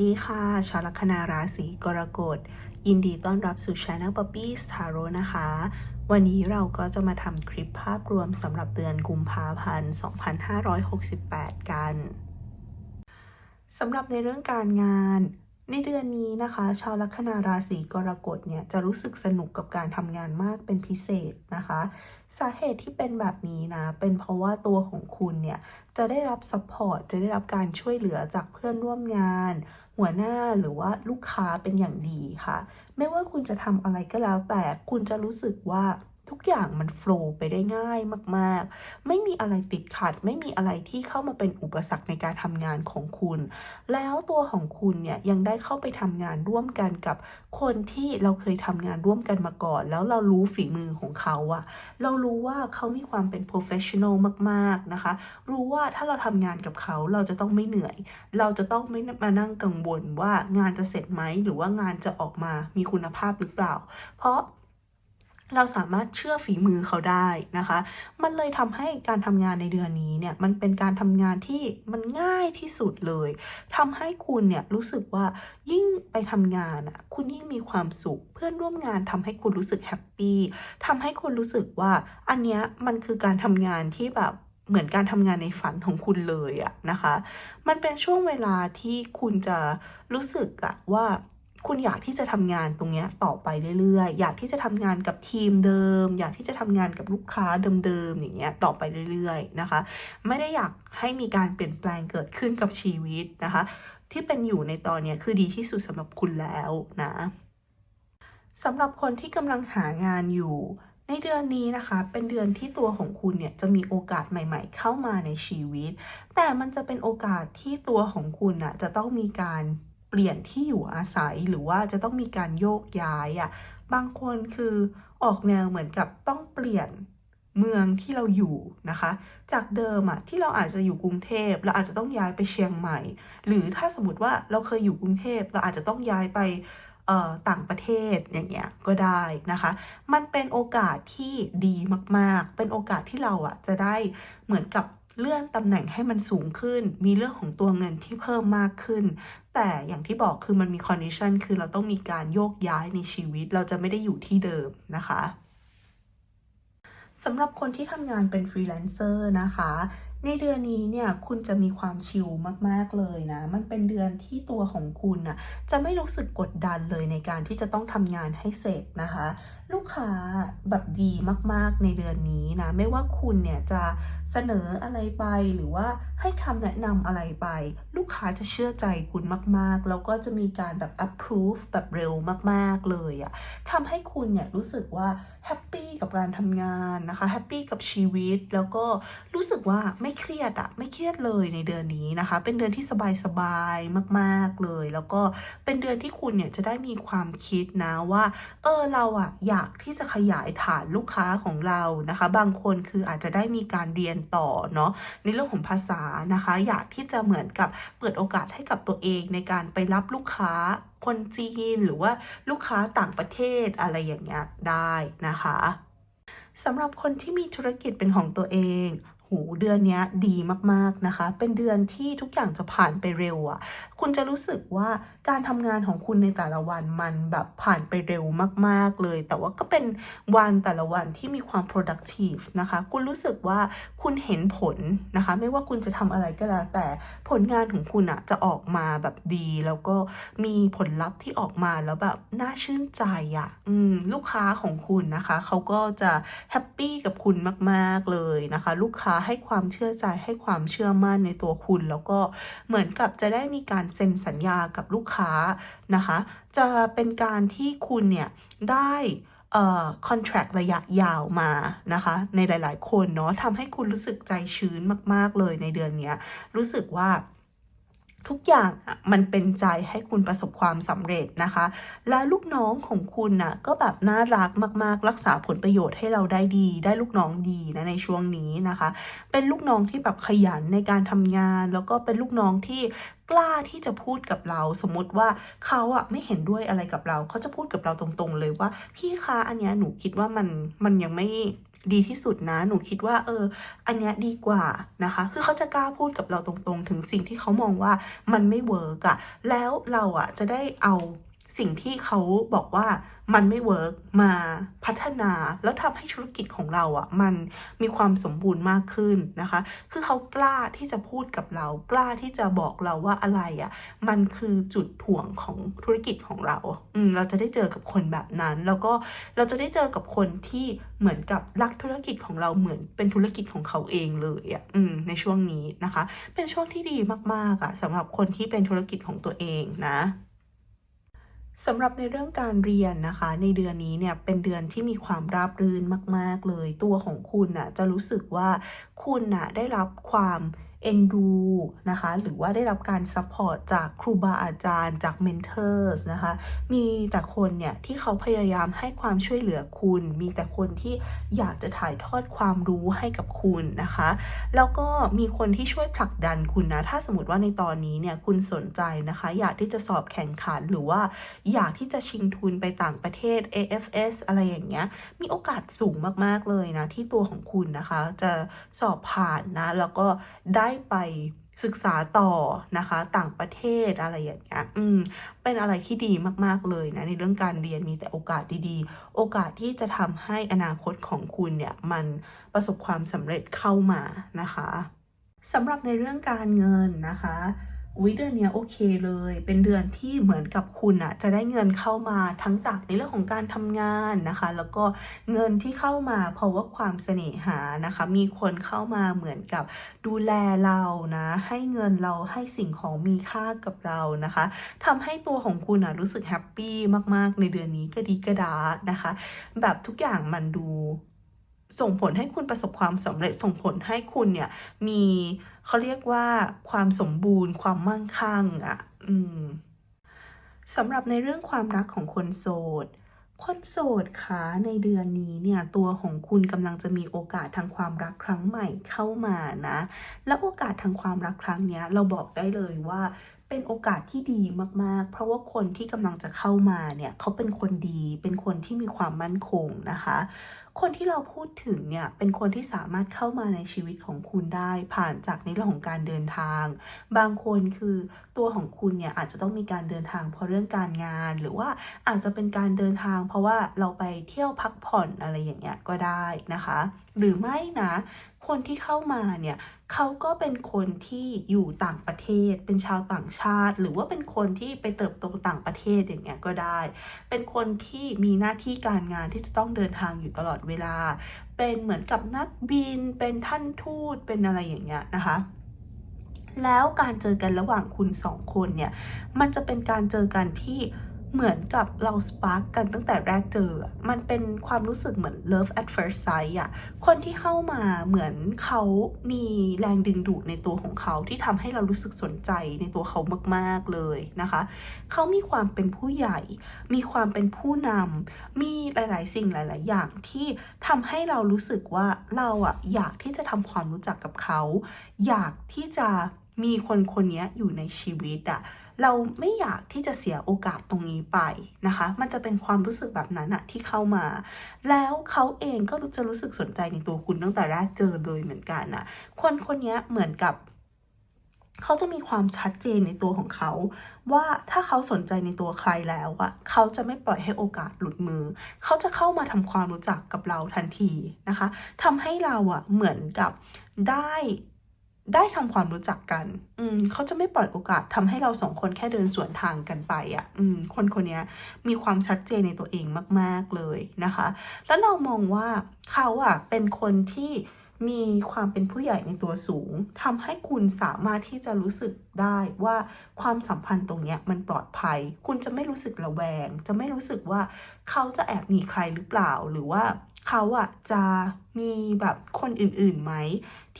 ดีค่ะ ชาวลัคนาราศีกรกฎ ยินดีต้อนรับสู่ช anel Puppy t a r o นะคะ วันนี้เราก็จะมาทำคลิปภาพรวมสำหรับเดือนกุมภาพันธ์ 2568 กัน สำหรับในเรื่องการงาน ในเดือนนี้นะคะ ชาวลัคนาราศีกรกฎเนี่ยจะรู้สึกสนุกกับการทำงานมากเป็นพิเศษนะคะ สาเหตุที่เป็นแบบนี้นะ เป็นเพราะว่าตัวของคุณเนี่ยจะได้รับซัพพอร์ต จะได้รับการช่วยเหลือจากเพื่อนร่วมงาน หัวหน้าหรือว่าลูกค้าเป็นอย่างดีค่ะ ไม่ว่าคุณจะทำอะไรก็แล้วแต่คุณจะรู้สึกว่า อย่างมันโฟล์ไปได้ง่ายมากๆ ไม่มีอะไรติดขัด ไม่มีอะไรที่เข้ามาเป็นอุปสรรคในการทำงานของคุณ แล้วตัวของคุณเนี่ยยังได้เข้าไปทำงานร่วมกันกับคนที่เราเคยทำงานร่วมกันมาก่อน แล้วเรารู้ฝีมือของเขาอะเรารู้ว่าเขามีความเป็น professional มากๆนะคะ รู้ว่าถ้าเราทำงานกับเขาเราจะต้องไม่เหนื่อย เราจะต้องไม่มานั่งกังวลว่างานจะเสร็จไหมหรือว่างานจะออกมามีคุณภาพหรือเปล่า เพราะ เราสามารถเชื่อฝีมือเขาได้นะคะ มันเลยทำให้การทำงานในเดือนนี้เนี่ยมันเป็นการทำงานที่มันง่ายที่สุดเลยทำให้คุณเนี่ยรู้สึกว่ายิ่งไปทำงานอะคุณยิ่งมีความสุข เพื่อนร่วมงานทำให้คุณรู้สึกแฮปปี้ทำให้คุณรู้สึกว่าอันเนี้ยมันคือการทำงานที่แบบเหมือนการทำงานในฝันของคุณเลยอะนะคะ มันเป็นช่วงเวลาที่คุณจะรู้สึกอะว่า คุณอยากที่จะทำงานตรงนี้ต่อไปเรื่อยๆ อยากที่จะทำงานกับทีมเดิม อยากที่จะทำงานกับลูกค้าเดิมๆอย่างเงี้ยต่อไปเรื่อยๆนะคะ ไม่ได้อยากให้มีการเปลี่ยนแปลงเกิดขึ้นกับชีวิตนะคะ ที่เป็นอยู่ในตอนนี้คือดีที่สุดสำหรับคุณแล้วนะสำหรับคนที่กำลังหางานอยู่ในเดือนนี้นะคะ เป็นเดือนที่ตัวของคุณเนี่ยจะมีโอกาสใหม่ ๆ เข้ามาในชีวิต แต่มันจะเป็นโอกาสที่ตัวของคุณน่ะจะต้องมีการ เปลี่ยนที่อยู่อาศัยหรือว่าจะต้องมีการโยกย้ายอะ่ะบางคนคือออกแนวเหมือนกับต้องเปลี่ยนเมืองที่เราอยู่นะคะ จากเดิมอะที่เราอาจจะอยู่กรุงเทพเราอาจจะต้องย้ายไปเชียงใหม่ หรือถ้าสมมติว่าเราเคยอยู่กรุงเทพเราอาจจะต้องย้ายไปต่างประเทศอย่างเงี้ยก็ได้นะคะ มันเป็นโอกาสที่ดีมากๆ เป็นโอกาสที่เราอะจะได้เหมือนกับเลื่อนตำแหน่งให้มันสูงขึ้น มีเรื่องของตัวเงินที่เพิ่มมากขึ้น แต่อย่างที่บอกคือมันมีคอนดิชันคือเราต้องมีการโยกย้ายในชีวิต เราจะไม่ได้อยู่ที่เดิมนะคะสำหรับคนที่ทำงานเป็นฟรีแลนเซอร์นะคะ ในเดือนนี้เนี่ยคุณจะมีความชิลมากๆเลยนะ มันเป็นเดือนที่ตัวของคุณนะจะไม่รู้สึกกดดันเลยในการที่จะต้องทำงานให้เสร็จนะคะ ลูกค้าแบบดีมากๆในเดือนนี้นะ ไม่ว่าคุณเนี่ยจะ เสนออะไรไปหรือว่าให้คำแนะนำอะไรไป ลูกค้าจะเชื่อใจคุณมากๆ แล้วก็จะมีการแบบ approve แบบเร็วมากๆเลยอะทำให้คุณเนี่ยรู้สึกว่าแฮปปี้กับการทำงานนะคะแฮปปี้กับชีวิตแล้วก็รู้สึกว่าไม่เครียดอะไม่เครียดเลยในเดือนนี้นะคะ เป็นเดือนที่สบายๆมากๆเลย แล้วก็เป็นเดือนที่คุณเนี่ยจะได้มีความคิดนะว่าเออเราอะอยากที่จะขยายฐานลูกค้าของเรานะคะ บางคนคืออาจจะได้มีการเรียนต่อเนาะในเรื่องของภาษานะคะ อยากที่จะเหมือนกับเปิดโอกาสให้กับตัวเองในการไปรับลูกค้าคนจีนหรือว่าลูกค้าต่างประเทศอะไรอย่างเงี้ยได้นะคะสำหรับคนที่มีธุรกิจเป็นของตัวเองหูเดือนนี้ดีมากๆนะคะ เป็นเดือนที่ทุกอย่างจะผ่านไปเร็วอะ่ะ คุณจะรู้สึกว่าการทำงานของคุณในแต่ละวันมันแบบผ่านไปเร็วมาก ๆ เลย แต่ว่าก็เป็นวันแต่ละวันที่มีความ productive นะคะ คุณรู้สึกว่าคุณเห็นผลนะคะ ไม่ว่าคุณจะทำอะไรก็แล้ว แต่ผลงานของคุณอะจะออกมาแบบดี แล้วก็มีผลลัพธ์ที่ออกมาแล้วแบบน่าชื่นใจอะอืมลูกค้าของคุณนะคะเขาก็จะแฮปปี้กับคุณมาก ๆ เลยนะคะ ลูกค้าให้ความเชื่อใจให้ความเชื่อมั่นในตัวคุณ แล้วก็เหมือนกับจะได้มีการเซ็นสัญญากับลูกค้านะคะ จะเป็นการที่คุณเนี่ยได้เอ่อคอนแทรคระยะยาวมานะคะ ในหลาย ๆ คนเนาะทำให้คุณรู้สึกใจชื้นมาก ๆ เลยในเดือนนี้รู้สึกว่า ทุกอย่างมันเป็นใจให้คุณประสบความสำเร็จนะคะ และลูกน้องของคุณนะ่ะก็แบบน่ารักมาก ๆ รักษาผลประโยชน์ให้เราได้ดี ได้ลูกน้องดีนะในช่วงนี้นะคะ เป็นลูกน้องที่แบบขยันในการทำงาน แล้วก็เป็นลูกน้องที่กล้าที่จะพูดกับเราสมมติว่าเขาอะไม่เห็นด้วยอะไรกับเรา เขาจะพูดกับเราตรงๆ เลยว่าพี่คะอันเนี้ยหนูคิดว่ามันมันยังไม่ ดีที่สุดนะ หนูคิดว่า เออ อันเนี้ยดีกว่านะคะ คือเขาจะกล้าพูดกับเราตรงๆ ถึงสิ่งที่เขามองว่ามันไม่เวิร์กอะแล้วเราอะจะได้เอา สิ่งที่เขาบอกว่ามันไม่เวิร์กมาพัฒนาแล้วทำให้ธุรกิจของเราอะมันมีความสมบูรณ์มากขึ้นนะคะ คือเขากล้าที่จะพูดกับเรา กล้าที่จะบอกเราว่าอะไรอะมันคือจุดถ่วงของธุรกิจของเราอืมเราจะได้เจอกับคนแบบนั้น แล้วก็เราจะได้เจอกับคนที่เหมือนกับรักธุรกิจของเราเหมือนเป็นธุรกิจของเขาเองเลยอะอืมในช่วงนี้นะคะ เป็นช่วงที่ดีมากๆอะสำหรับคนที่เป็นธุรกิจของตัวเองนะ สำหรับในเรื่องการเรียนนะคะ ในเดือนนี้เนี่ยเป็นเดือนที่มีความราบรื่นมาก ๆ เลย ตัวของคุณน่ะจะรู้สึกว่าคุณน่ะได้รับความ เอ็นดูนะคะ หรือว่าได้รับการซัพพอร์ตจากครูบาอาจารย์จากเมนเทอร์สนะคะ มีแต่คนเนี่ยที่เขาพยายามให้ความช่วยเหลือคุณ มีแต่คนที่อยากจะถ่ายทอดความรู้ให้กับคุณนะคะ แล้วก็มีคนที่ช่วยผลักดันคุณนะ ถ้าสมมติว่าในตอนนี้เนี่ยคุณสนใจนะคะ อยากที่จะสอบแข่งขันหรือว่าอยากที่จะชิงทุนไปต่างประเทศ AFS อะไรอย่างเงี้ย มีโอกาสสูงมากๆเลยนะที่ตัวของคุณนะคะ จะสอบผ่านนะ แล้วก็ได้ไปศึกษาต่อนะคะ ต่างประเทศอะไรอย่างเงี้ยอืมเป็นอะไรที่ดีมากๆเลยนะ ในเรื่องการเรียนมีแต่โอกาสดีๆ โอกาสที่จะทำให้อนาคตของคุณเนี่ยมันประสบความสำเร็จเข้ามานะคะสำหรับในเรื่องการเงินนะคะ อุ้ยเดือนนี้โอเคเลย เป็นเดือนที่เหมือนกับคุณอะจะได้เงินเข้ามาทั้งจากในเรื่องของการทำงานนะคะ แล้วก็เงินที่เข้ามาเพราะว่าความเสน่หานะคะ มีคนเข้ามาเหมือนกับดูแลเรานะ ให้เงินเราให้สิ่งของมีค่ากับเรานะคะทำให้ตัวของคุณอะรู้สึกแฮปปี้มากๆ ในเดือนนี้ก็ดีกระดานะคะ แบบทุกอย่างมันดูส่งผลให้คุณประสบความสำเร็จส่งผลให้คุณเนี่ยมี เขาเรียกว่าความสมบูรณ์ ความมั่งคั่งอะอืมสำหรับในเรื่องความรักของคนโสด คนโสดคะในเดือนนี้เนี่ยตัวของคุณกำลังจะมีโอกาสทางความรักครั้งใหม่เข้ามานะ และโอกาสทางความรักครั้งเนี้ยเราบอกได้เลยว่า เป็นโอกาสที่ดีมาก ๆ เพราะว่าคนที่กำลังจะเข้ามาเนี่ยเขาเป็นคนดี เป็นคนที่มีความมั่นคงนะคะ คนที่เราพูดถึงเนี่ยเป็นคนที่สามารถเข้ามาในชีวิตของคุณได้ผ่านจากในเรื่องของการเดินทาง บางคนคือตัวของคุณเนี่ยอาจจะต้องมีการเดินทางเพราะเรื่องการงาน หรือว่าอาจจะเป็นการเดินทาง เพราะว่าเราไปเที่ยวพักผ่อนอะไรอย่างเงี้ยก็ได้นะคะ หรือไม่นะ คนที่เข้ามาเนี่ยเขาก็เป็นคนที่อยู่ต่างประเทศ เป็นชาวต่างชาติ หรือว่าเป็นคนที่ไปเติบโตต่างประเทศอย่างเงี้ยก็ได้ เป็นคนที่มีหน้าที่การงานที่จะต้องเดินทางอยู่ตลอดเวลา เป็นเหมือนกับนักบิน เป็นท่านทูต เป็นอะไรอย่างเงี้ยนะคะแล้วการเจอกันระหว่างคุณสองคนเนี่ย มันจะเป็นการเจอกันที่ เหมือนกับเราสปาร์กกันตั้งแต่แรกเจอ มันเป็นความรู้สึกเหมือน love at first sight อะคนที่เข้ามาเหมือนเขามีแรงดึงดูดในตัวของเขาที่ทำให้เรารู้สึกสนใจในตัวเขามาก ๆ เลยนะคะ เขามีความเป็นผู้ใหญ่ มีความเป็นผู้นำ มีหลาย ๆ สิ่งหลาย ๆ อย่างที่ทำให้เรารู้สึกว่าเราอะอยากที่จะทำความรู้จักกับเขา อยากที่จะมีคนคนนี้อยู่ในชีวิตอะ เราไม่อยากที่จะเสียโอกาสตรงนี้ไปนะคะ มันจะเป็นความรู้สึกแบบนั้นอะที่เข้ามา แล้วเขาเองก็จะรู้สึกสนใจในตัวคุณตั้งแต่แรกเจอเลยเหมือนกันนะคนคนนี้เหมือนกับเขาจะมีความชัดเจนในตัวของเขา ว่าถ้าเขาสนใจในตัวใครแล้วอะเขาจะไม่ปล่อยให้โอกาสหลุดมือ เขาจะเข้ามาทำความรู้จักกับเราทันทีนะคะทำให้เราอะเหมือนกับได้ ได้ทำความรู้จักกัน อืมเขาจะไม่ปล่อยโอกาสทำให้เราสองคนแค่เดินสวนทางกันไปอะ่ะ อืม คนคนนี้มีความชัดเจนในตัวเองมาก ๆ เลยนะคะ แล้วเรามองว่าเขาอะเป็นคนที่มีความเป็นผู้ใหญ่ในตัวสูงทำให้คุณสามารถที่จะรู้สึกได้ว่าความสัมพันธ์ตรงเนี้ยมันปลอดภัย คุณจะไม่รู้สึกระแวง จะไม่รู้สึกว่าเขาจะแอบหนีใครหรือเปล่า หรือว่า เขาอะจะมีแบบคนอื่นๆไหม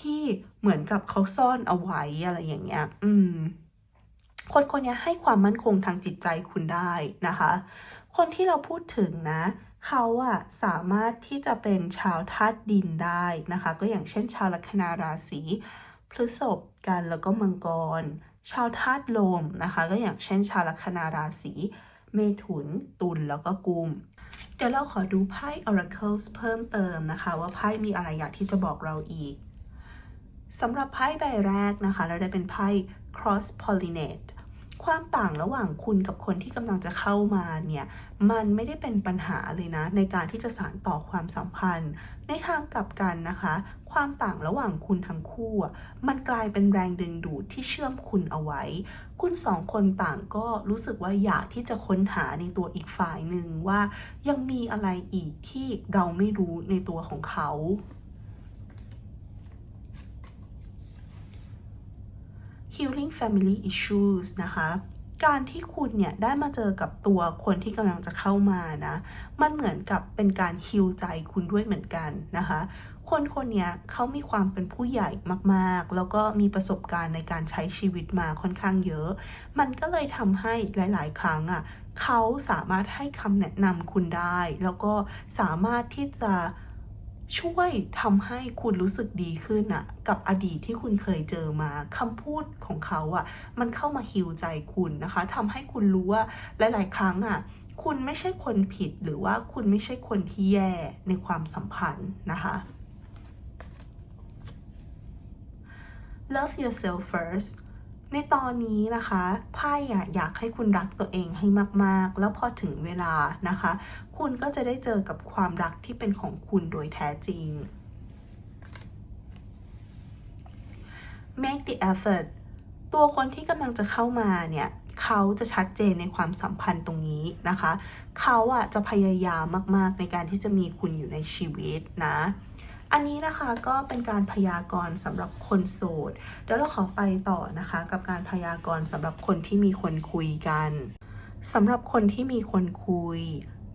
ที่เหมือนกับเขาซ่อนเอาไว้อะไรอย่างเงี้ย อืม คนคนนี้ให้ความมั่นคงทางจิตใจคุณได้นะคะ คนที่เราพูดถึงนะ เขาอะสามารถที่จะเป็นชาวธาตุดินได้นะคะ ก็อย่างเช่น ชาวลัคนาราศีพฤษภกันแล้วก็มังกร ชาวธาตุลมนะคะ ก็อย่างเช่น ชาวลัคนาราศีเมถุนตุลแล้วก็กุม เดี๋ยวเราขอดูไพ่ Oracles เพิ่มเติมนะคะ ว่าไพ่มีอะไรอยากที่จะบอกเราอีกสำหรับไพ่ใบแรกนะคะ เราได้เป็นไพ่ cross pollinate ความต่างระหว่างคุณกับคนที่กำลังจะเข้ามาเนี่ย มันไม่ได้เป็นปัญหาเลยนะ ในการที่จะสานต่อความสัมพันธ์ ในทางกลับกันนะคะ ความต่างระหว่างคุณทั้งคู่ มันกลายเป็นแรงดึงดูดที่เชื่อมคุณเอาไว้ คุณสองคนต่างก็รู้สึกว่าอยากที่จะค้นหาในตัวอีกฝ่ายหนึ่งว่ายังมีอะไรอีกที่เราไม่รู้ในตัวของเขา healing family issues นะคะ การที่คุณเนี่ยได้มาเจอกับตัวคนที่กำลังจะเข้ามานะ มันเหมือนกับเป็นการฮิวใจคุณด้วยเหมือนกันนะคะ คนคนเนี้ยเขามีความเป็นผู้ใหญ่มากๆ แล้วก็มีประสบการณ์ในการใช้ชีวิตมาค่อนข้างเยอะ มันก็เลยทำให้หลาย ๆ ครั้งอะเขาสามารถให้คำแนะนำคุณได้ แล้วก็สามารถที่จะ ช่วยทำให้คุณรู้สึกดีขึ้นอะกับอดีตที่คุณเคยเจอมาคำพูดของเขาอะมันเข้ามาฮิวใจคุณนะคะทำให้คุณรู้ว่าหลาย ๆ ครั้งอะคุณไม่ใช่คนผิดหรือว่าคุณไม่ใช่คนที่แย่ในความสัมพันธ์นะคะ love yourself first ในตอนนี้นะคะไพ่อยากให้คุณรักตัวเองให้มาก ๆ แล้วพอถึงเวลานะคะ คุณก็จะได้เจอกับความรักที่เป็นของคุณโดยแท้จริง make the effort ตัวคนที่กำลังจะเข้ามาเนี่ยเขาจะชัดเจนในความสัมพันธ์ตรงนี้นะคะ เขาอะจะพยายามมาก ๆ ในการที่จะมีคุณอยู่ในชีวิตนะ อันนี้นะคะก็เป็นการพยากรณ์สำหรับคนโสดเดี๋ยวเราขอไปต่อนะคะ กับการพยากรณ์สำหรับคนที่มีคนคุยกันสำหรับคนที่มีคนคุย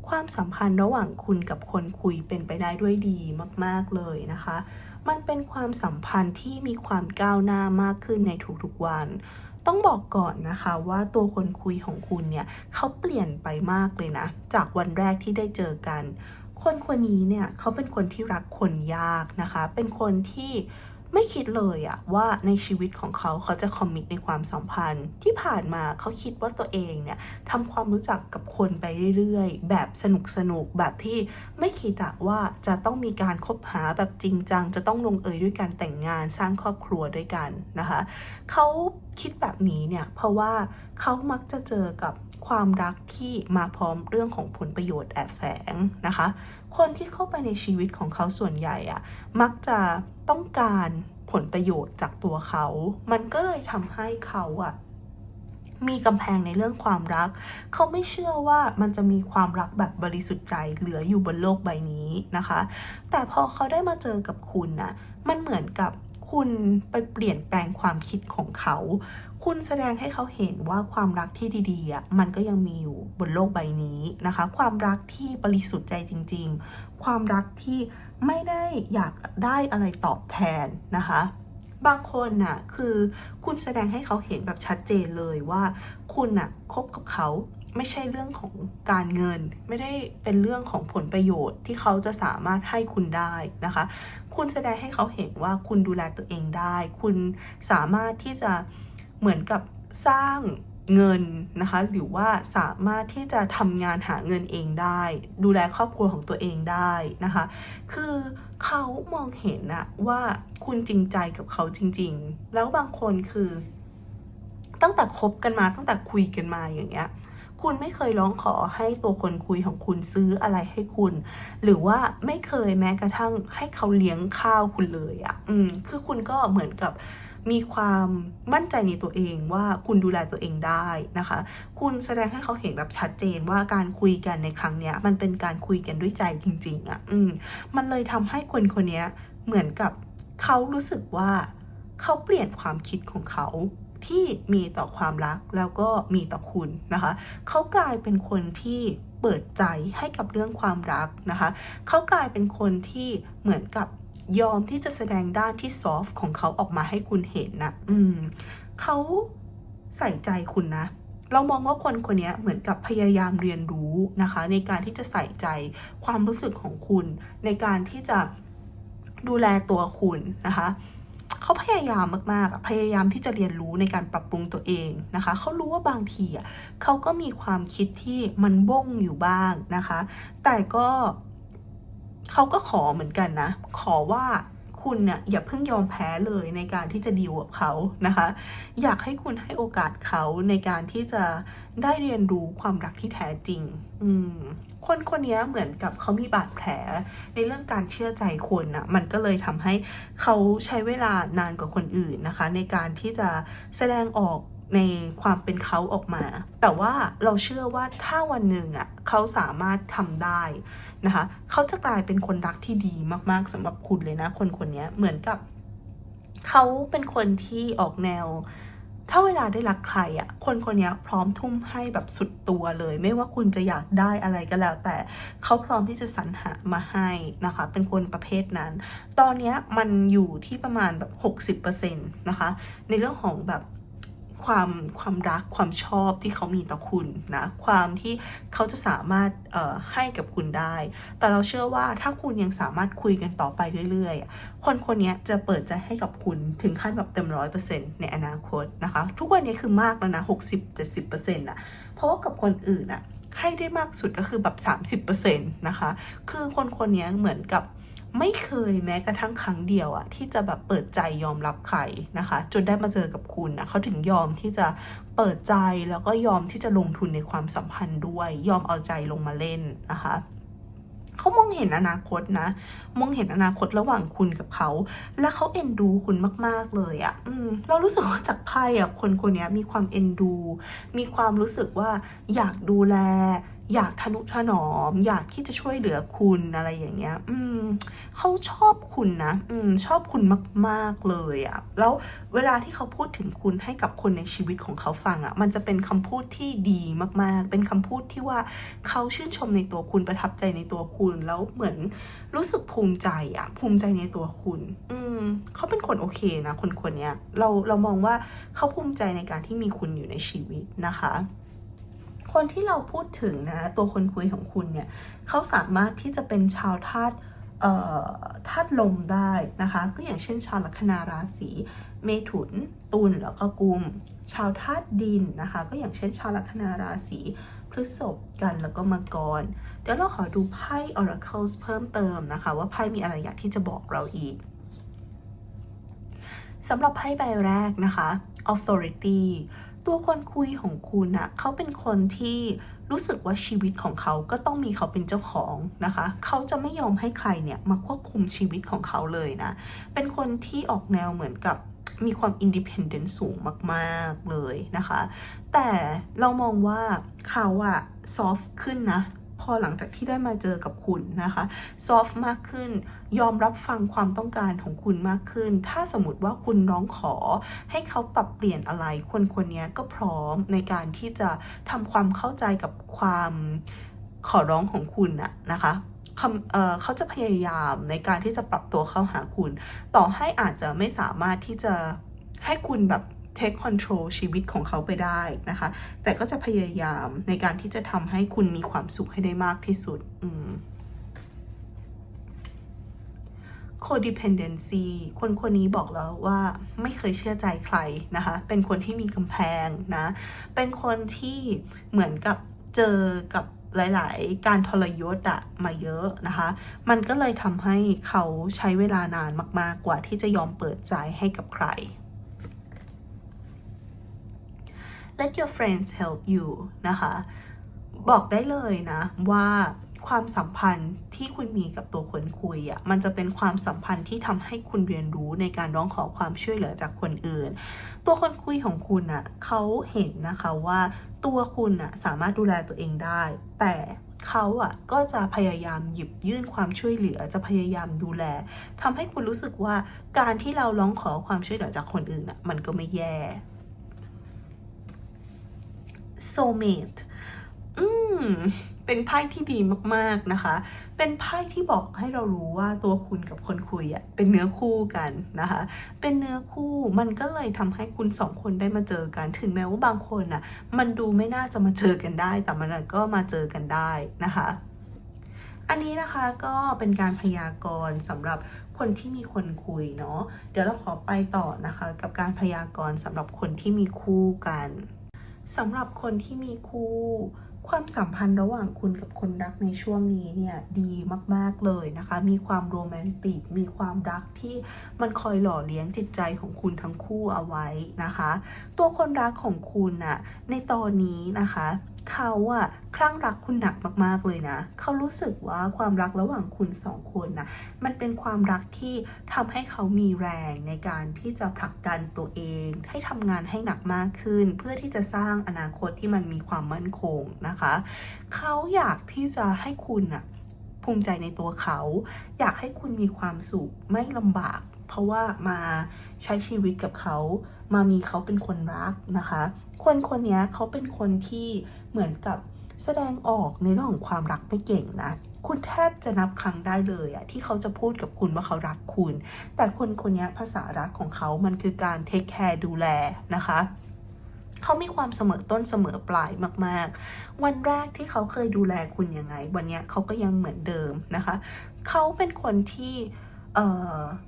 ความสัมพันธ์ระหว่างคุณกับคนคุยเป็นไปได้ด้วยดีมาก ๆ เลยนะคะ มันเป็นความสัมพันธ์ที่มีความก้าวหน้ามากขึ้นในทุกๆวันต้องบอกก่อนนะคะว่าตัวคนคุยของคุณเนี่ยเขาเปลี่ยนไปมากเลยนะ จากวันแรกที่ได้เจอกัน คนคนนี้เนี่ยเขาเป็นคนที่รักคนยากนะคะ เป็นคนที่ ไม่คิดเลยอะว่าในชีวิตของเขาเขาจะคอมมิตในความสัมพันธ์ ที่ผ่านมาเขาคิดว่าตัวเองเนี่ยทำความรู้จักกับคนไปเรื่อยๆ แบบสนุกสนุกแบบที่ไม่คิดอะว่าจะต้องมีการคบหาแบบจริงจัง จะต้องลงเอยด้วยการแต่งงานสร้างครอบครัวด้วยกันนะคะเขาคิดแบบนี้เนี่ยเพราะว่าเขามักจะเจอกับความรักที่มาพร้อมเรื่องของผลประโยชน์แอบแฝงนะคะ คนที่เข้าไปในชีวิตของเขาส่วนใหญ่อะมักจะ ต้องการผลประโยชน์จากตัวเขา มันก็เลยทำให้เขาอะมีกำแพงในเรื่องความรัก เขาไม่เชื่อว่ามันจะมีความรักแบบบริสุทธิ์ใจเหลืออยู่บนโลกใบนี้นะคะ แต่พอเขาได้มาเจอกับคุณน่ะมันเหมือนกับคุณไปเปลี่ยนแปลงความคิดของเขา คุณแสดงให้เขาเห็นว่าความรักที่ดีๆอะมันก็ยังมีอยู่บนโลกใบนี้นะคะ ความรักที่บริสุทธิ์ใจจริง ๆ ความรักที่ ไม่ได้อยากได้อะไรตอบแทนนะคะ บางคนน่ะคือคุณแสดงให้เขาเห็นแบบชัดเจนเลยว่า คุณน่ะคบกับเขาไม่ใช่เรื่องของการเงิน ไม่ได้เป็นเรื่องของผลประโยชน์ที่เขาจะสามารถให้คุณได้นะคะ คุณแสดงให้เขาเห็นว่าคุณดูแลตัวเองได้ คุณสามารถที่จะเหมือนกับสร้าง เงินนะคะหรือว่าสามารถที่จะทำงานหาเงินเองได้ ดูแลครอบครัวของตัวเองได้นะคะ คือเขามองเห็นอะว่าคุณจริงใจกับเขาจริง ๆ แล้วบางคนคือ ตั้งแต่คบกันมาตั้งแต่คุยกันมาอย่างเงี้ยคุณไม่เคยร้องขอให้ตัวคนคุยของคุณซื้ออะไรให้คุณ หรือว่าไม่เคยแม้กระทั่งให้เขาเลี้ยงข้าวคุณเลยอะ่ะ อืม คือคุณก็เหมือนกับ มีความมั่นใจในตัวเองว่าคุณดูแลตัวเองได้นะคะ คุณแสดงให้เขาเห็นแบบชัดเจนว่าการคุยกันในครั้งเนี้ยมันเป็นการคุยกันด้วยใจจริง ๆอะ่ะอืมมันเลยทำให้คนคนนี้เหมือนกับเขารู้สึกว่าเขาเปลี่ยนความคิดของเขาที่มีต่อความรักแล้วก็มีต่อคุณนะคะ เขากลายเป็นคนที่เปิดใจให้กับเรื่องความรักนะคะ เขากลายเป็นคนที่เหมือนกับ ยอมที่จะแสดงด้านที่ซอฟต์ของเขาออกมาให้คุณเห็นนะอืมเขาใส่ใจคุณนะ เรามองว่าคนคนนี้เหมือนกับพยายามเรียนรู้นะคะ ในการที่จะใส่ใจความรู้สึกของคุณ ในการที่จะดูแลตัวคุณนะคะเขาพยายามมากๆ พยายามที่จะเรียนรู้ในการปรับปรุงตัวเองนะคะ เขารู้ว่าบางทีอะเขาก็มีความคิดที่มันบ้งอยู่บ้างนะคะ แต่ก็ เขาก็ขอเหมือนกันนะ ขอว่าคุณเนี่ยอย่าเพิ่งยอมแพ้เลยในการที่จะดีลกับเขานะคะ อยากให้คุณให้โอกาสเขาในการที่จะได้เรียนรู้ความรักที่แท้จริง อืม คนคนนี้เหมือนกับเขามีบาดแผล ในเรื่องการเชื่อใจคนนะมันก็เลยทำให้เขาใช้เวลานานกว่าคนอื่นนะคะ ในการที่จะแสดงออก ในความเป็นเขาออกมา แต่ว่าเราเชื่อว่าถ้าวันหนึ่งอะเขาสามารถทำได้นะคะเขาจะกลายเป็นคนรักที่ดีมากๆสำหรับคุณเลยนะ คนคนนี้เหมือนกับเขาเป็นคนที่ออกแนว ถ้าเวลาได้รักใครอะ คนคนนี้พร้อมทุ่มให้แบบสุดตัวเลย ไม่ว่าคุณจะอยากได้อะไรก็แล้ว แต่เขาพร้อมที่จะสรรหามาให้นะคะ เป็นคนประเภทนั้น ตอนนี้มันอยู่ที่ประมาณแบบ 60%นะคะ ในเรื่องของแบบ ความความรักความชอบที่เขามีต่อคุณนะความที่เขาจะสามารถให้กับคุณได้ แต่เราเชื่อว่าถ้าคุณยังสามารถคุยกันต่อไปเรื่อยๆ คนคนนี้จะเปิดใจให้กับคุณถึงขั้นแบบเต็มร้อยเปอร์เซ็นต์ในอนาคตนะคะ ทุกวันนี้คือมากแล้วนะหกสิบเจ็ดสิบเปอร์เซ็นต์อะเพราะว่ากับคนอื่นอะให้ได้มากสุดก็คือแบบสามสิบเปอร์เซ็นต์นะคะ คือคนคนนี้เหมือนกับ ไม่เคยแม้กระทั่งครั้งเดียวอะที่จะแบบเปิดใจยอมรับใครนะคะ จนได้มาเจอกับคุณนะเขาถึงยอมที่จะเปิดใจแล้วก็ยอมที่จะลงทุนในความสัมพันธ์ด้วย ยอมเอาใจลงมาเล่นนะคะเขามองเห็นอนาคตนะ มองเห็นอนาคตระหว่างคุณกับเขา และเขาเอ็นดูคุณมาก ๆ เลยอะ่ะอืมเรารู้สึกว่าจากไพ่อะคนคนนี้มีความเอ็นดู มีความรู้สึกว่าอยากดูแล อยากทนุถนอม อยากที่จะช่วยเหลือคุณอะไรอย่างเงี้ย อืมเขาชอบคุณนะ อืม ชอบคุณมาก ๆ เลยอะแล้วเวลาที่เขาพูดถึงคุณให้กับคนในชีวิตของเขาฟังอะมันจะเป็นคำพูดที่ดีมาก ๆ เป็นคำพูดที่ว่าเขาชื่นชมในตัวคุณประทับใจในตัวคุณ แล้วเหมือนรู้สึกภูมิใจอะภูมิใจในตัวคุณ อืมเขาเป็นคนโอเคนะ คนคนเนี้ยเราเรามองว่าเขาภูมิใจในการที่มีคุณอยู่ในชีวิตนะคะ คนที่เราพูดถึงนะตัวคนคุยของคุณเนี่ยเขาสามารถที่จะเป็นชาวธาตุธาตุลมได้นะคะ ก็อย่างเช่นชาวลัคนาราศีเมถุนตุลแล้วก็กุม ชาวธาตุดินนะคะ ก็อย่างเช่น ชาวลัคนาราศีพฤษภกันแล้วก็มังกรเดี๋ยวเราขอดูไพ่ oracles เพิ่มเติมนะคะ ว่าไพ่มีอะไรอยากที่จะบอกเราอีกสำหรับไพ่ใบแรกนะคะ authority ตัวคนคุยของคุณอะเขาเป็นคนที่รู้สึกว่าชีวิตของเขาก็ต้องมีเขาเป็นเจ้าของนะคะ เขาจะไม่ยอมให้ใครเนี่ยมาควบคุมชีวิตของเขาเลยนะ เป็นคนที่ออกแนวเหมือนกับมีความอินดิเพนเดนต์สูงมาก ๆ เลยนะคะ แต่เรามองว่าเขาอะซอฟขึ้นนะ พอหลังจากที่ได้มาเจอกับคุณนะคะซอฟมากขึ้น ยอมรับฟังความต้องการของคุณมากขึ้น ถ้าสมมติว่าคุณร้องขอ ให้เขาปรับเปลี่ยนอะไร คนคนนี้ก็พร้อมในการที่จะทำความเข้าใจกับความขอร้องของคุณอะนะคะเขาจะพยายามในการที่จะปรับตัวเข้าหาคุณ ต่อให้อาจจะไม่สามารถที่จะให้คุณแบบ take control ชีวิตของเขาไปได้นะคะ แต่ก็จะพยายามในการที่จะทำให้คุณมีความสุขให้ได้มากที่สุด อืม codependency คนคนนี้บอกแล้วว่าไม่เคยเชื่อใจใครนะคะ เป็นคนที่มีกำแพงนะ เป็นคนที่เหมือนกับเจอกับหลาย ๆ การทรยศอะมาเยอะนะคะ มันก็เลยทำให้เขาใช้เวลานานมาก ๆ กว่าที่จะยอมเปิดใจให้กับใคร let your friends help you นะคะ บอกได้เลยนะว่าความสัมพันธ์ที่คุณมีกับตัวคนคุยอะ่ะมันจะเป็นความสัมพันธ์ที่ทำให้คุณเรียนรู้ในการร้องขอความช่วยเหลือจากคนอื่น ตัวคนคุยของคุณอะ่ะเขาเห็นนะคะว่าตัวคุณอะ่ะสามารถดูแลตัวเองได้ แต่เขาอะก็จะพยายามหยิบยื่นความช่วยเหลือจะพยายามดูแลทำให้คุณรู้สึกว่าการที่เราร้องขอความช่วยเหลือจากคนอื่นอะมันก็ไม่แย่ soulmate อืม เป็นไพ่ที่ดีมากๆนะคะ เป็นไพ่ที่บอกให้เรารู้ว่าตัวคุณกับคนคุยอะเป็นเนื้อคู่กันนะคะ เป็นเนื้อคู่มันก็เลยทำให้คุณสองคนได้มาเจอกัน ถึงแม้ว่าบางคนอะมันดูไม่น่าจะมาเจอกันได้ แต่มันก็มาเจอกันได้นะคะ อันนี้นะคะก็เป็นการพยากรณ์สำหรับคนที่มีคนคุยเนาะ เดี๋ยวเราขอไปต่อนะคะ กับการพยากรณ์สำหรับคนที่มีคู่กัน สำหรับคนที่มีคู่ความสัมพันธ์ระหว่างคุณกับคนรักในช่วงนี้เนี่ยดีมาก ๆ เลยนะคะ มีความโรแมนติก มีความรักที่มันคอยหล่อเลี้ยงจิตใจของคุณทั้งคู่เอาไว้นะคะ ตัวคนรักของคุณน่ะในตอนนี้นะคะ เขาอะคลั่งรักคุณหนักมากๆเลยนะ เขารู้สึกว่าความรักระหว่างคุณสองคนนะมันเป็นความรักที่ทำให้เขามีแรงในการที่จะผลักดันตัวเอง ให้ทำงานให้หนักมากขึ้น เพื่อที่จะสร้างอนาคตที่มันมีความมั่นคงนะคะ เขาอยากที่จะให้คุณอะภูมิใจในตัวเขา อยากให้คุณมีความสุขไม่ลำบาก เพราะว่ามาใช้ชีวิตกับเขา มามีเขาเป็นคนรักนะคะ คนคนนี้เขาเป็นคนที่เหมือนกับแสดงออกในเรื่องของความรักไม่เก่งนะ คุณแทบจะนับครั้งได้เลยอะที่เขาจะพูดกับคุณว่าเขารักคุณ แต่คนคนนี้ภาษารักของเขามันคือการเทคแคร์ดูแลนะคะเขามีความเสมอต้นเสมอปลายมาก ๆ วันแรกที่เขาเคยดูแลคุณยังไง วันเนี้ยเขาก็ยังเหมือนเดิมนะคะ เขาเป็นคนที่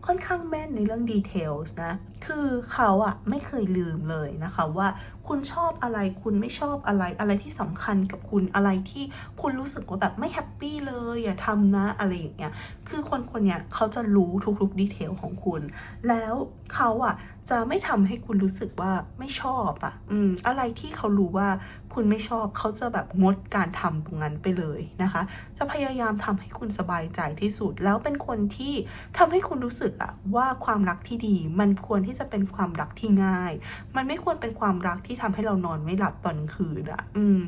ค่อนข้างแม่นในเรื่องดีเทลส์นะ คือเขาอะไม่เคยลืมเลยนะคะว่า คุณชอบอะไร คุณไม่ชอบอะไร อะไรที่สำคัญกับคุณ อะไรที่คุณรู้สึกว่าแบบไม่แฮปปี้เลย อย่าทำนะ อะไรอย่างเงี้ย คือคนคนเนี้ยเขาจะรู้ทุกๆดีเทลของคุณ แล้วเขาอะจะไม่ทำให้คุณรู้สึกว่าไม่ชอบอะอืม อะไรที่เขารู้ว่าคุณไม่ชอบ เขาจะแบบงดการทำตรงนั้นไปเลยนะคะ จะพยายามทำให้คุณสบายใจที่สุด แล้วเป็นคนที่ทำให้คุณรู้สึกอะว่าความรักที่ดี มันควรที่จะเป็นความรักที่ง่าย มันไม่ควรเป็นความรักที่ทำให้เรานอนไม่หลับตอนคืนอะอืม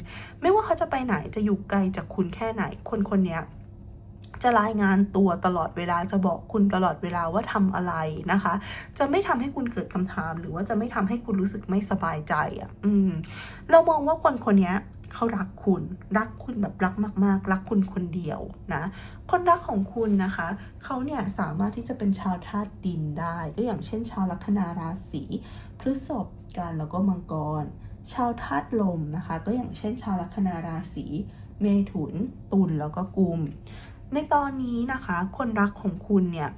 ไม่ว่าเขาจะไปไหนจะอยู่ไกลจากคุณแค่ไหน คนคนนี้จะรายงานตัวตลอดเวลาจะบอกคุณตลอดเวลาว่าทำอะไรนะคะ จะไม่ทำให้คุณเกิดคำถาม หรือว่าจะไม่ทำให้คุณรู้สึกไม่สบายใจอะ่ะ อืม เรามองว่าคนคนนี้เขารักคุณ รักคุณแบบรักมาก ๆ รักคุณคนเดียวนะ คนรักของคุณนะคะ เขาเนี่ยสามารถที่จะเป็นชาวธาตุดินได้ก็อย่างเช่น ชาวลัคนาราศี พฤษภกันแล้วก็มังกร ชาวธาตุลมนะคะ ก็อย่างเช่นชาวลัคนาราศีเมถุน ตุลแล้วก็กุม ในตอนนี้นะคะ คนรักของคุณเนี่ย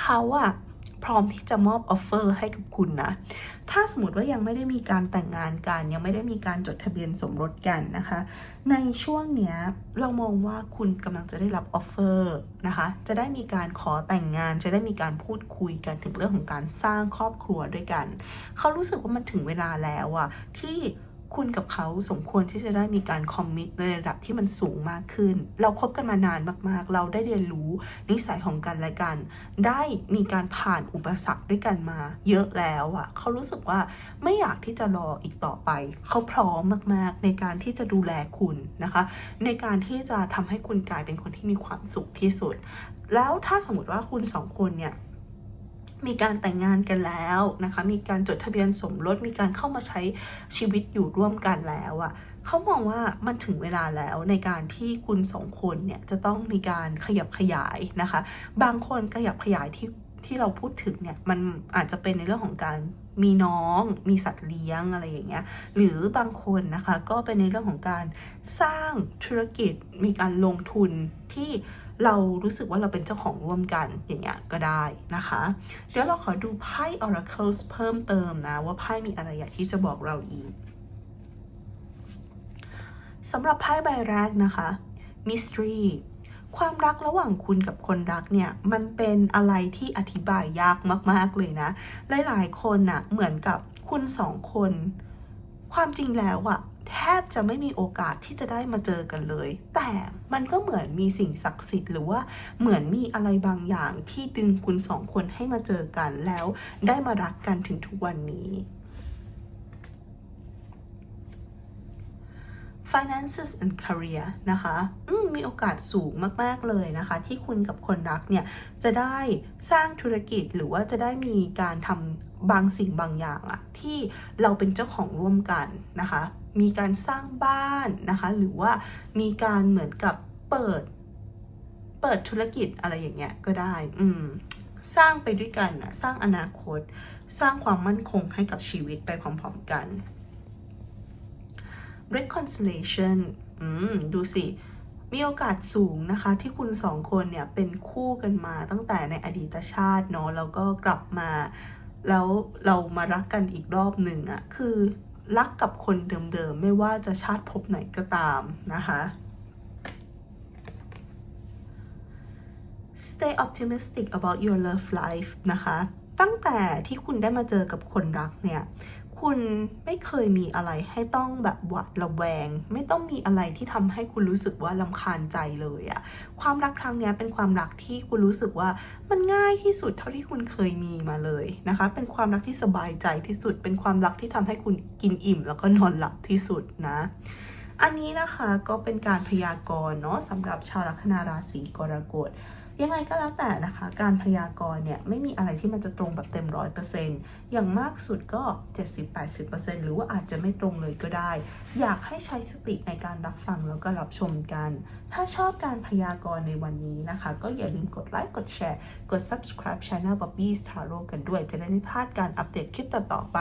เขาอะ พร้อมที่จะมอบออฟเฟอร์ให้กับคุณนะ ถ้าสมมติว่ายังไม่ได้มีการแต่งงานกัน ยังไม่ได้มีการจดทะเบียนสมรสกันนะคะ ในช่วงเนี้ยเรามองว่าคุณกำลังจะได้รับออฟเฟอร์นะคะ จะได้มีการขอแต่งงาน จะได้มีการพูดคุยกันถึงเรื่องของการสร้างครอบครัวด้วยกัน เขารู้สึกว่ามันถึงเวลาแล้วอะที่ คุณกับเขาสมควรที่จะได้มีการคอมมิตในระดับที่มันสูงมากขึ้น เราคบกันมานานมากๆ เราได้เรียนรู้นิสัยของกันและกัน ได้มีการผ่านอุปสรรคด้วยกันมา เยอะแล้วอะเขารู้สึกว่าไม่อยากที่จะรออีกต่อไป เขาพร้อมมากๆ ในการที่จะดูแลคุณนะคะ ในการที่จะทำให้คุณกลายเป็นคนที่มีความสุขที่สุด แล้วถ้าสมมติว่าคุณสองคนเนี่ย มีการแต่งงานกันแล้วนะคะ มีการจดทะเบียนสมรส มีการเข้ามาใช้ชีวิตอยู่ร่วมกันแล้วอะ่ะเขามองว่ามันถึงเวลาแล้วในการที่คุณสองคนเนี่ยจะต้องมีการขยับขยายนะคะ บางคนขยับขยายที่ที่เราพูดถึงเนี่ยมันอาจจะเป็นในเรื่องของการมีน้อง มีสัตว์เลี้ยงอะไรอย่างเงี้ย หรือบางคนนะคะก็เป็นในเรื่องของการสร้างธุรกิจ มีการลงทุนที่ เรารู้สึกว่าเราเป็นเจ้าของร่วมกันอย่างเงี้ยก็ได้นะคะ เดี๋ยวเราขอดูไพ่ Oracles เพิ่มเติมนะ ว่าไพ่มีอะไรอยากที่จะบอกเราอีกสำหรับไพ่ใบแรกนะคะ Mystery ความรักระหว่างคุณกับคนรักเนี่ย มันเป็นอะไรที่อธิบายยากมาก ๆ เลยนะ หลาย ๆ คนน่ะเหมือนกับคุณสองคน ความจริงแล้วอะ แทบจะไม่มีโอกาสที่จะได้มาเจอกันเลย แต่มันก็เหมือนมีสิ่งศักดิ์สิทธิ์หรือว่าเหมือนมีอะไรบางอย่างที่ดึงคุณสองคนให้มาเจอกันแล้วได้มารักกันถึงทุกวันนี้ finances and career นะคะมมีโอกาสสูงมากๆเลยนะคะ ที่คุณกับคนรักเนี่ย จะได้สร้างธุรกิจหรือว่าจะได้มีการทำบางสิ่งบางอย่างอะที่เราเป็นเจ้าของร่วมกันนะคะ มีการสร้างบ้านนะคะหรือว่ามีการเหมือนกับเปิด เปิดธุรกิจอะไรอย่างเงี้ยก็ได้ อืมสร้างไปด้วยกันนะสร้างอนาคต สร้างความมั่นคงให้กับชีวิตไปพร้อมๆกัน reconciliation อืมดูสิมีโอกาสสูงนะคะ ที่คุณสองคนเนี่ยเป็นคู่กันมาตั้งแต่ในอดีตชาติเนาะแล้วก็กลับมา แล้วเรามารักกันอีกรอบหนึ่งอะคือ รักกับคนเดิมๆ ไม่ว่าจะชาติภพไหนก็ตามนะคะ Stay optimistic about your love life นะคะ ตั้งแต่ที่คุณได้มาเจอกับคนรักเนี่ย คุณไม่เคยมีอะไรให้ต้องแบบหวาดระแวง ไม่ต้องมีอะไรที่ทำให้คุณรู้สึกว่าลำคาญใจเลยอะความรักครั้งนี้เป็นความรักที่คุณรู้สึกว่ามันง่ายที่สุดเท่าที่คุณเคยมีมาเลยนะคะ เป็นความรักที่สบายใจที่สุด เป็นความรักที่ทำให้คุณกินอิ่ม แล้วก็นอนหลับที่สุดนะ อันนี้นะคะก็เป็นการพยากรณ์เนาะสำหรับชาวลัคนาราศีกรกฎ ยังไงก็แล้วแต่นะคะ การพยากรณ์เนี่ยไม่มีอะไรที่มันจะตรงแบบเต็มร้อยเปอร์เซ็นต์อย่างมากสุดก็ 70-80%หรือว่าอาจจะไม่ตรงเลยก็ได้ อยากให้ใช้สติในการรับฟังแล้วก็รับชมกัน ถ้าชอบการพยากรณ์ในวันนี้นะคะ ก็อย่าลืมกดไลค์กดแชร์ กด subscribe channel Bobby's Tarot กันด้วย จะได้ไม่พลาดการอัปเดตคลิปต่อๆไป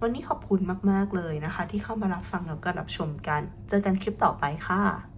วันนี้ขอบคุณมากๆเลยนะคะ ที่เข้ามารับฟังแล้วก็รับชมกัน เจอกันคลิปต่อไปค่ะ